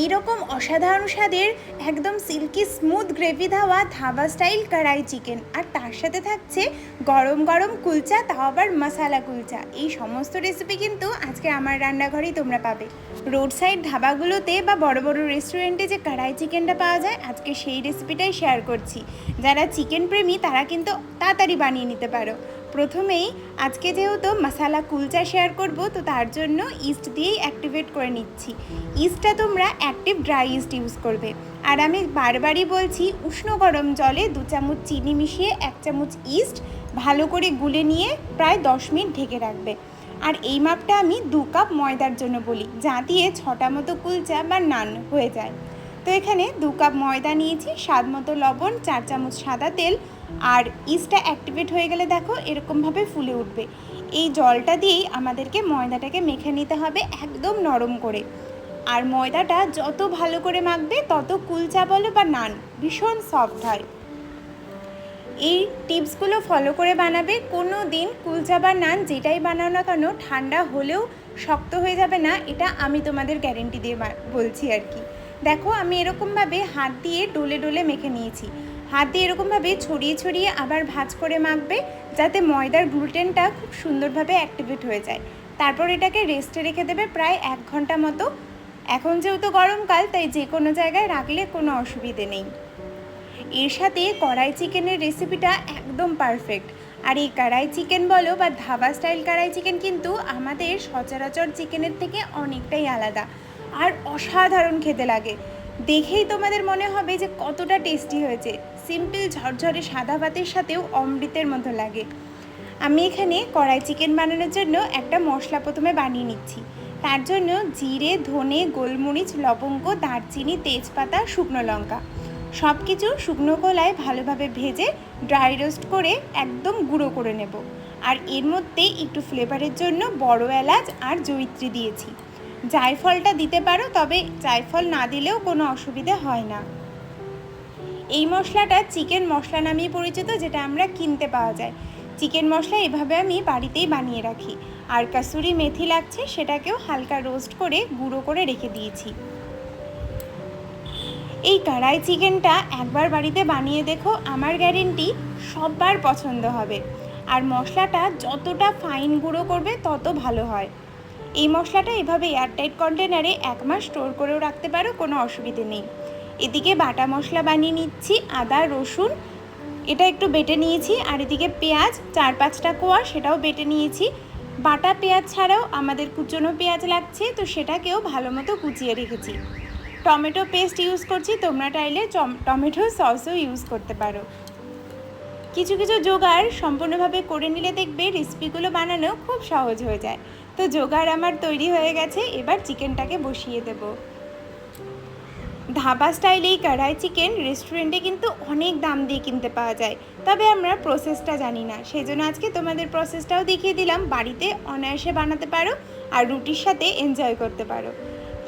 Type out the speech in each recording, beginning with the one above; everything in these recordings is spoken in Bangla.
এই রকম অসাধারণ স্বাদের একদম সিল্কি স্মুথ গ্রেভি ধাওয়া ধাবা স্টাইল কড়াই চিকেন। আর তার সাথে থাকছে গরম গরম কুলচা, তাও আবার মশালা কুলচা। এই সমস্ত রেসিপি কিন্তু আজকে আমার রান্নাঘরেই তোমরা পাবে। রোড সাইড ধাবাগুলোতে বা বড় বড় রেস্টুরেন্টে যে কড়াই চিকেনটা পাওয়া যায়, আজকে সেই রেসিপিটাই শেয়ার করছি। যারা চিকেন প্রেমী, তারা কিন্তু তাড়াতাড়ি বানিয়ে নিতে পারো। প্রথমেই আজকে যেহেতু মশালা কুলচা শেয়ার করব, তো তার জন্য ইস্ট দিয়েই অ্যাক্টিভেট করে নিচ্ছি। ইস্টটা তোমরা অ্যাক্টিভ ড্রাই ইস্ট ইউজ করবে। আর আমি বারবারই বলছি, উষ্ণ গরম জলে দু চামচ চিনি মিশিয়ে এক চামচ ইস্ট ভালো করে গুলে নিয়ে প্রায় দশ মিনিট ঢেকে রাখবে। আর এই মাপটা আমি দু কাপ ময়দার জন্য বলি, যা দিয়ে ছটা মতো কুলচা বা নান হয়ে যায়। তো এখানে দু কাপ ময়দা নিয়েছি, স্বাদ মতো লবণ, চার চামচ সাদা তেল, আর ইস্টটা অ্যাক্টিভেট হয়ে গেলে দেখো এরকমভাবে ফুলে উঠবে। এই জলটা দিয়েই আমাদেরকে ময়দাটাকে মেখে নিতে হবে একদম নরম করে। আর ময়দাটা যত ভালো করে মাখবে, তত কুলচা বলো বা নান ভীষণ সফট হয়। এই টিপসগুলো ফলো করে বানাবে। কোনো দিন কুলচা বা নান যেটাই বানাও না কেন, ঠান্ডা হলেও শক্ত হয়ে যাবে না, এটা আমি তোমাদের গ্যারেন্টি দিয়ে বলছি আর কি। দেখো, আমি এরকমভাবে হাত দিয়ে ডোলে ডোলে মেখে নিয়েছি। হাত দিয়ে এরকমভাবে ছড়িয়ে ছড়িয়ে আবার ভাঁজ করে মাখবে, যাতে ময়দার গ্লুটেনটা খুব সুন্দরভাবে অ্যাক্টিভেট হয়ে যায়। তারপর এটাকে রেস্টে রেখে দেবে প্রায় এক ঘণ্টা মতো। এখন যেহেতু গরমকাল, তাই যে কোনো জায়গায় রাখলে কোনো অসুবিধে নেই। এর সাথে কড়াই চিকেনের রেসিপিটা একদম পারফেক্ট আর এই কড়াই চিকেন বলো বা ধাবা স্টাইল কড়াই চিকেন কিন্তু আমাদের সচরাচর চিকেনের থেকে অনেকটাই আলাদা। আর অসাধারণ খেতে লাগে। দেখেই তোমাদের মনে হবে যে কতটা টেস্টি হয়েছে। সিম্পল ঝরঝরে সাদা ভাতের সাথেও অমৃতের মতো লাগে। আমি এখানে কড়াই চিকেন বানানোর জন্য একটা মশলা প্রথমে বানিয়ে নিচ্ছি। তার জন্য জিরে, ধনে, গোলমরিচ, লবঙ্গ, দারচিনি, তেজপাতা, শুকনো লঙ্কা। সব কিছু শুকনো কলায় ভালোভাবে ভেজে ড্রাই রোস্ট করে একদম গুঁড়ো করে নেব। আর এর মধ্যে একটু ফ্লেভারের জন্য বড় এলাচ আর জয়িত্রী দিয়েছি। জায়ফলটা দিতে পারো, তবে জায়ফল না দিলেও কোনো অসুবিধে হয় না। এই মশলাটা চিকেন মশলা নামেই পরিচিত, যেটা আমরা কিনতে পাওয়া যায়। চিকেন মশলা এভাবে আমি বাড়িতেই বানিয়ে রাখি। আর কাসুরি মেথি লাগছে, সেটাকেও হালকা রোস্ট করে গুঁড়ো করে রেখে দিয়েছি। এই কড়াই চিকেনটা একবার বাড়িতে বানিয়ে দেখো, আমার গ্যারেন্টি সববার পছন্দ হবে। আর মশলাটা যতটা ফাইন গুঁড়ো করবে, তত ভালো হয়। এই মশলাটা এভাবে এয়ারটাইট কন্টেনারে এক মাস স্টোর করেও রাখতে পারো, কোনো অসুবিধে নেই। এদিকে বাটা মশলা বানিয়ে নিচ্ছি, আদা, রসুন, এটা একটু বেটে নিয়েছি, আর এদিকে পেঁয়াজ, চার পাঁচটা কোয়া সেটাও বেটে নিয়েছি। বাটা পেঁয়াজ ছাড়াও আমাদের কুচনো পেঁয়াজ লাগছে, তো সেটাকেও ভালো মতো কুচিয়ে রেখেছি। টমেটো পেস্ট ইউজ করছি, তোমরা চাইলে টমেটো সসও ইউজ করতে পারো। কিছু কিছু জোগাড় সম্পূর্ণভাবে করে নিলে দেখবে রেসিপিগুলো বানানো খুব সহজ হয়ে যায়। তো জোগাড় আমার তৈরি হয়ে গেছে, এবার চিকেনটাকে বসিয়ে দেবো। ধাবা স্টাইল এই কড়াই চিকেন রেস্টুরেন্টে কিন্তু অনেক দাম দিয়ে কিনতে পাওয়া যায়। তবে আমরা প্রসেসটা জানি না সেই জন্য আজকে তোমাদের প্রসেসটাও দেখিয়ে দিলাম, বাড়িতে অনায়াসে বানাতে পারো আর রুটির সাথে এনজয় করতে পারো।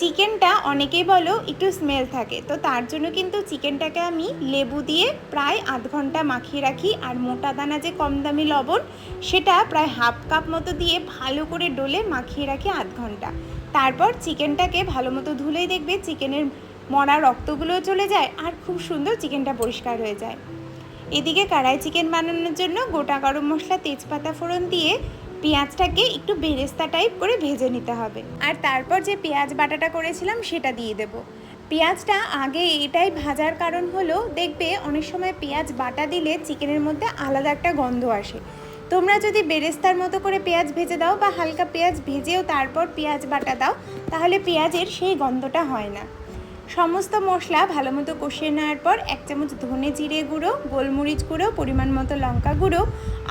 চিকেনটা অনেকেই বলো একটু স্মেল থাকে। তো তার জন্য কিন্তু চিকেনটাকে আমি লেবু দিয়ে প্রায় আধ ঘণ্টা মাখিয়ে রাখি। আর মোটা দানা যে কম দামি লবণ, সেটা প্রায় হাফ কাপ মতো দিয়ে ভালো করে ডোলে মাখিয়ে রাখি আধ ঘণ্টা। তারপর চিকেনটাকে ভালো মতো ধুলেই দেখবে চিকেনের মরা রক্তগুলো চলে যায় আর খুব সুন্দর চিকেনটা পরিষ্কার হয়ে যায়। এদিকে কড়াই চিকেন বানানোর জন্য গোটা গরম মশলা, তেজপাতা ফোড়ন দিয়ে পেঁয়াজটাকে একটু বেরেস্তা টাইপ করে ভেজে নিতে হবে। আর তারপর যে পেঁয়াজ বাটাটা করেছিলাম সেটা দিয়ে দেব। পেঁয়াজটা আগে এটাই ভাজার কারণ হলো, দেখবে অনেক সময় পেঁয়াজ বাটা দিলে চিকেনের মধ্যে আলাদা একটা গন্ধ আসে। তোমরা যদি বেরেস্তার মতো করে পেঁয়াজ ভেজে দাও বা হালকা পেঁয়াজ ভেজেও তারপর পেঁয়াজ বাটা দাও, তাহলে পেঁয়াজের সেই গন্ধটা হয় না। সমস্ত মশলা ভালো মতো কষিয়ে নেওয়ার পর এক চামচ ধনে জিরে গুঁড়ো, গোলমরিচ গুঁড়ো, পরিমাণ মতো লঙ্কা গুঁড়ো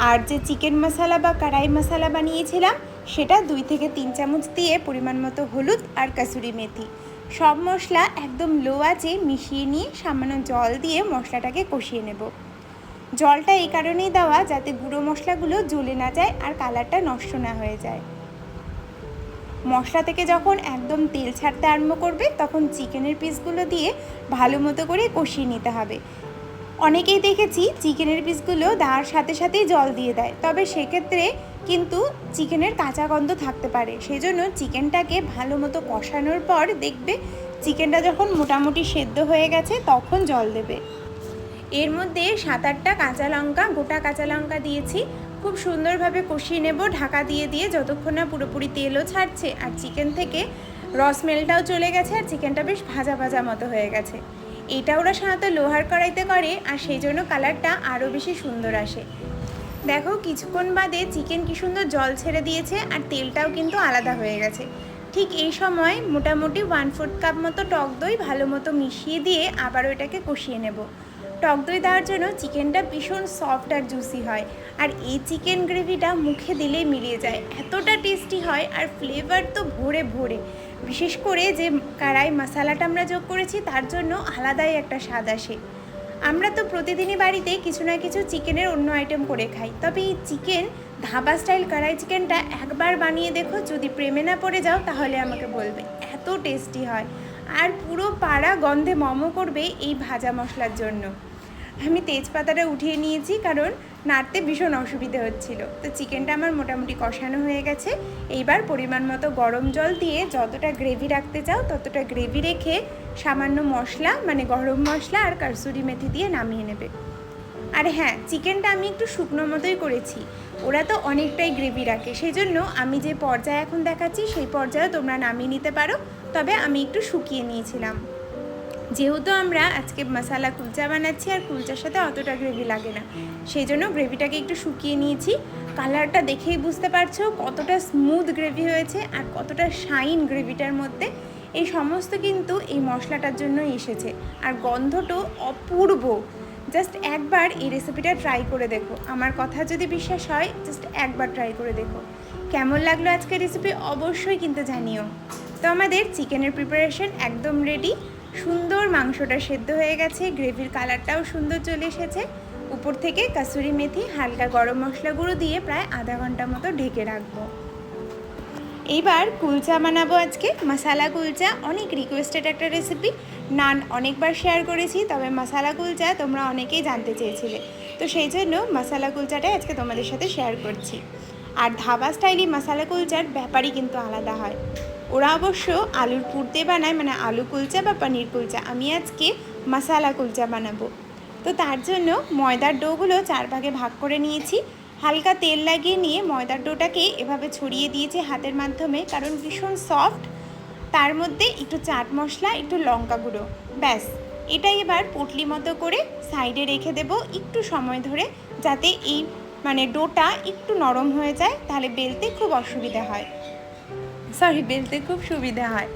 আর যে চিকেন মশলা বা কড়াই মশলা বানিয়েছিলাম সেটা দুই থেকে তিন চামচ দিয়ে পরিমাণ মতো হলুদ আর কাসুরি মেথি। সব মশলা একদম লো আঁচে মিশিয়ে নিয়ে সামান্য জল দিয়ে মশলাটাকে কষিয়ে নেব। জলটা এই কারণেই দেওয়া যাতে গুঁড়ো মশলাগুলো জ্বলে না যায় আর কালারটা নষ্ট না হয়ে যায়। মশলা থেকে যখন একদম তেল ছাড়তে আরম্ভ করবে, তখন চিকেনের পিসগুলো দিয়ে ভালো মতো করে কষিয়ে নিতে হবে। অনেকেই দেখেছি চিকেনের পিসগুলো দেওয়ার সাথে সাথেই জল দিয়ে দেয়, তবে সেক্ষেত্রে কিন্তু চিকেনের কাঁচা গন্ধ থাকতে পারে। সেই জন্য চিকেনটাকে ভালো মতো কষানোর পর দেখবে চিকেনটা যখন মোটামুটি সেদ্ধ হয়ে গেছে, তখন জল দেবে। এর মধ্যে সাত আটটা কাঁচা লঙ্কা, গোটা কাঁচা লঙ্কা দিয়েছি। খুব সুন্দরভাবে কষিয়ে নেব। ঢাকা দিয়ে দিয়ে যতক্ষণ না পুরোপুরি তেলও ছাড়ছে আর চিকেন থেকে রসমেলটাও চলে গেছে আর চিকেনটা বেশ ভাজা ভাজা মতো হয়ে গেছে। এটা ওরা সাধারণত লোহার কড়াইতে করে আর সেই জন্য কালারটা আরও বেশি সুন্দর আসে। দেখো কিছুক্ষণ বাদে চিকেন কি সুন্দর জল ছেড়ে দিয়েছে আর তেলটাও কিন্তু আলাদা হয়ে গেছে। ঠিক এই সময় মোটামুটি ওয়ান ফোর্থ কাপ মতো টক দই ভালো মতো মিশিয়ে দিয়ে আবার ওইটাকে কষিয়ে নেব। টক দই দেওয়ার জন্য চিকেনটা ভীষণ সফট আর জুসি হয়। আর এই চিকেন গ্রেভিটা মুখে দিলেই মিলিয়ে যায়। এতটা টেস্টি হয় আর ফ্লেভার তো ভরে ভরে। বিশেষ করে যে কারাই মশালাটা আমরা যোগ করেছি, তার জন্য আলাদাই একটা স্বাদ আসে। আমরা তো প্রতিদিনই বাড়িতে কিছু না কিছু চিকেনের অন্য আইটেম করে খাই। তবে এই চিকেন, ধাবা স্টাইল কড়াই চিকেনটা একবার বানিয়ে দেখো, যদি প্রেমে না পড়ে যাও, তাহলে আমাকে বলবে। এত টেস্টি হয়। আর পুরো পাড়া গন্ধে মমো করবে এই ভাজা মশলার জন্য। আমি তেজপাতাটা উঠিয়ে নিয়েছি কারণ নাড়তে ভীষণ অসুবিধে হচ্ছিল। তো চিকেনটা আমার মোটামুটি কষানো হয়ে গেছে। এইবার পরিমাণ মতো গরম জল দিয়ে যতটা গ্রেভি রাখতে চাও ততটা গ্রেভি রেখে সামান্য মশলা মানে গরম মশলা আর কারসুরি মেথি দিয়ে নামিয়ে নেবে। আর হ্যাঁ চিকেনটা আমি একটু শুকনো মতোই করেছি। ওরা তো অনেকটাই গ্রেভি রাখে। সেই জন্য আমি যে পর্যায়ে এখন দেখাচ্ছি, সেই পর্যায়ে তোমরা নামিয়ে নিতে পারো। তবে আমি একটু শুকিয়ে নিয়েছিলাম। যেহেতু আমরা আজকে মশালা কুলচা বানাচ্ছি আর কুলচার সাথে অতটা গ্রেভি লাগে না, সেই জন্য গ্রেভিটাকে একটু শুকিয়ে নিয়েছি। কালারটা দেখেই বুঝতে পারছ, কতটা স্মুথ গ্রেভি হয়েছে আর কতটা শাইন গ্রেভিটার মধ্যে। এই সমস্ত কিন্তু এই মশলাটার জন্যই এসেছে। আর গন্ধটাও অপূর্ব। জাস্ট একবার এই রেসিপিটা ট্রাই করে দেখো। আমার কথা যদি বিশ্বাস হয় জাস্ট একবার ট্রাই করে দেখো। কেমন লাগল আজকের রেসিপি অবশ্যই কিন্তু জানিও। তো আমাদের চিকেনের প্রিপারেশন একদম রেডি সুন্দর মাংসটা সেদ্ধ হয়ে গেছে, গ্রেভির কালারটাও সুন্দর চলে এসেছে। উপর থেকে কাসুরি মেথি, হালকা গরম মশলা গুঁড়ো দিয়ে প্রায় আধা ঘণ্টা মতো ঢেকে রাখব। এইবার কুলচা বানাবো আজকে। মশালা কুলচা, অনেক রিকোয়েস্টেড একটা রেসিপি নান অনেকবার শেয়ার করেছি, তবে মশালা কুলচা তোমরা অনেকেই জানতে চেয়েছিলে। তো সেই জন্য মশালা কুলচাটাই আজকে তোমাদের সাথে শেয়ার করছি। আর ধাবা স্টাইলি মশালা কুলচার ব্যাপারই কিন্তু আলাদা হয়। ওরা অবশ্য আলুর পুর দিয়ে বানায় মানে আলু কুলচা বা পনির কুলচা। আমি আজকে মশালা কুলচা বানাবো। তো তার জন্য ময়দার ডোগুলো চার ভাগে ভাগ করে নিয়েছি। হালকা তেল লাগিয়ে নিয়ে ময়দার ডোটাকে এভাবে ছড়িয়ে দিয়েছি হাতের মাধ্যমে, কারণ ভীষণ সফট। তার মধ্যে একটু চাট মশলা, একটু লঙ্কা গুঁড়ো। ব্যাস। এটা এবার পুটলি মতো করে সাইডে রেখে দেব একটু সময় ধরে, যাতে এই মানে ডোটা একটু নরম হয়ে যায়, তাহলে বেলতে খুব অসুবিধা হয়। সরি বেলতে খুব সুবিধা হয়।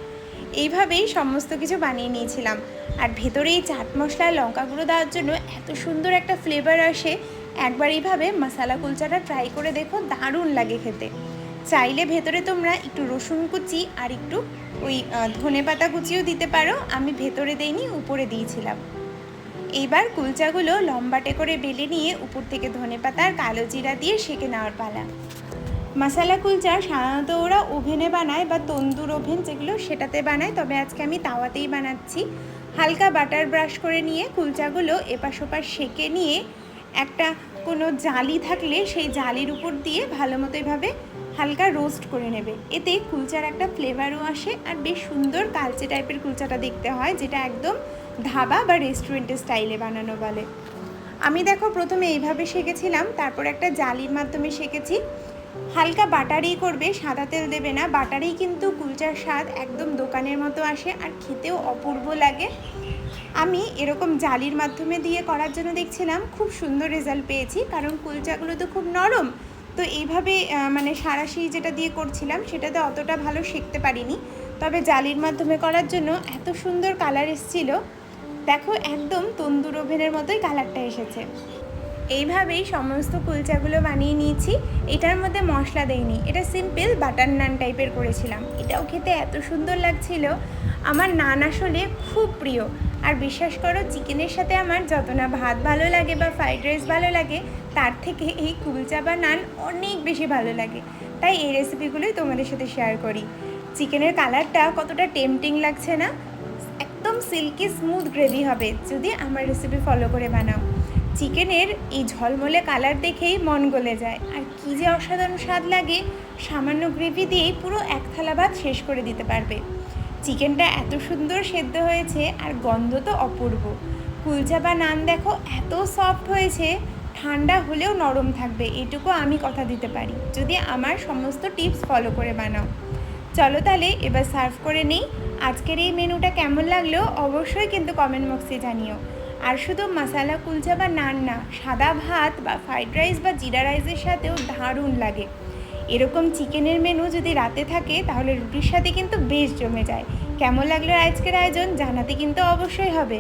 এইভাবেই সমস্ত কিছু বানিয়ে নিয়েছিলাম। আর ভেতরে এই চাট মশলা লঙ্কা গুঁড়ো দেওয়ার জন্য এত সুন্দর একটা ফ্লেভার আসে, একবার এইভাবে মশালা কুলচাটা ট্রাই করে দেখো, দারুণ লাগে খেতে। চাইলে ভেতরে তোমরা একটু রসুন কুচি আর একটু ওই ধনে পাতা কুচিও দিতে পারো, আমি ভেতরে দেইনি, উপরে দিয়েছিলাম। এইবার কুলচাগুলো লম্বাটে করে বেলে নিয়ে উপর থেকে ধনে পাতা আর কালো জিরা দিয়ে সেঁকে নেওয়ার পালা। মশালা কুলচা সাধারণত ওরা ওভেনে বানায় বা তন্দুর ওভেন যেগুলো সেটাতে বানায়, তবে আজকে আমি তাওয়াতেই বানাচ্ছি। হালকা বাটার ব্রাশ করে নিয়ে কুলচাগুলো এপাশ ওপাশ সেঁকে নিয়ে একটা কোনো জালি থাকলে সেই জালির উপর দিয়ে ভালো মতো এভাবে হালকা রোস্ট করে নেবে। এতে কুলচার একটা ফ্লেভারও আসে আর বেশ সুন্দর কালচে টাইপের কুলচাটা দেখতে হয়, যেটা একদম ধাবা বা রেস্টুরেন্টের স্টাইলে বানানো বলে। আমি দেখো প্রথমে এইভাবে শেখেছিলাম তারপর একটা জালির মাধ্যমে শেখেছি হালকা বাটারই করবে, সাদা তেল দেবে না। বাটারেই কিন্তু কুলচার স্বাদ একদম দোকানের মতো আসে আর খেতেও অপূর্ব লাগে। আমি এরকম জালির মাধ্যমে দিয়ে করার জন্য দেখছিলাম, খুব সুন্দর রেজাল্ট পেয়েছি। কারণ কুলচাগুলো তো খুব নরম। তো এইভাবে মানে সারাশি যেটা দিয়ে করছিলাম, সেটাতে অতটা ভালো শিখতে পারিনি। তবে জালির মাধ্যমে করার জন্য এত সুন্দর কালার এসেছিল। দেখো, একদম তন্দুর ওভেনের মতোই কালারটা এসেছে। এইভাবেই সমস্ত কুলচাগুলো বানিয়ে নিয়েছি। এটার মধ্যে মশলা দেইনি। এটা সিম্পল বাটার নান টাইপের করেছিলাম। এটাও খেতে এত সুন্দর লাগছিল। আমার নান আসলে খুব প্রিয়। আর বিশ্বাস করো, চিকেনের সাথে আমার যত না ভাত ভালো লাগে বা ফ্রাইড রাইস ভালো লাগে, তার থেকে এই কুলচা বা নান অনেক বেশি ভালো লাগে। তাই এই রেসিপিগুলোই তোমাদের সাথে শেয়ার করি। চিকেনের কালারটা কতটা টেম্পটিং লাগছে না? একদম সিল্কি স্মুথ গ্রেভি হবে। যদি আমার রেসিপি ফলো করে বানাও। চিকেনের এই ঝলমলে কালার দেখেই মন গলে যায়। আর কী যে অসাধারণ স্বাদ লাগে, সামান্য গ্রেভি দিয়েই পুরো এক থালা ভাত শেষ করে দিতে পারবে। চিকেনটা এত সুন্দর সেদ্ধ হয়েছে আর গন্ধ তো অপূর্ব। কুলচা বা নান দেখো, এত সফট হয়েছে, ঠান্ডা হলেও নরম থাকবে, এটুকু আমি কথা দিতে পারি। যদি আমার সমস্ত টিপস ফলো করে বানাও। চলো তাহলে এবার সার্ভ করে নিই। আজকের এই মেনুটা কেমন লাগল, অবশ্যই কিন্তু কমেন্ট বক্সে জানিও। আর শুধু মশালা, কুলচা বা নান না, সাদা ভাত বা ফ্রাইড রাইস বা জিরা রাইসের সাথেও দারুণ লাগে। এরকম চিকেনের মেনু যদি রাতে থাকে, তাহলে রুটির সাথে কিন্তু বেশ জমে যায়। কেমন লাগল আজকের আয়োজন জানাতে কিন্তু অবশ্যই হবে।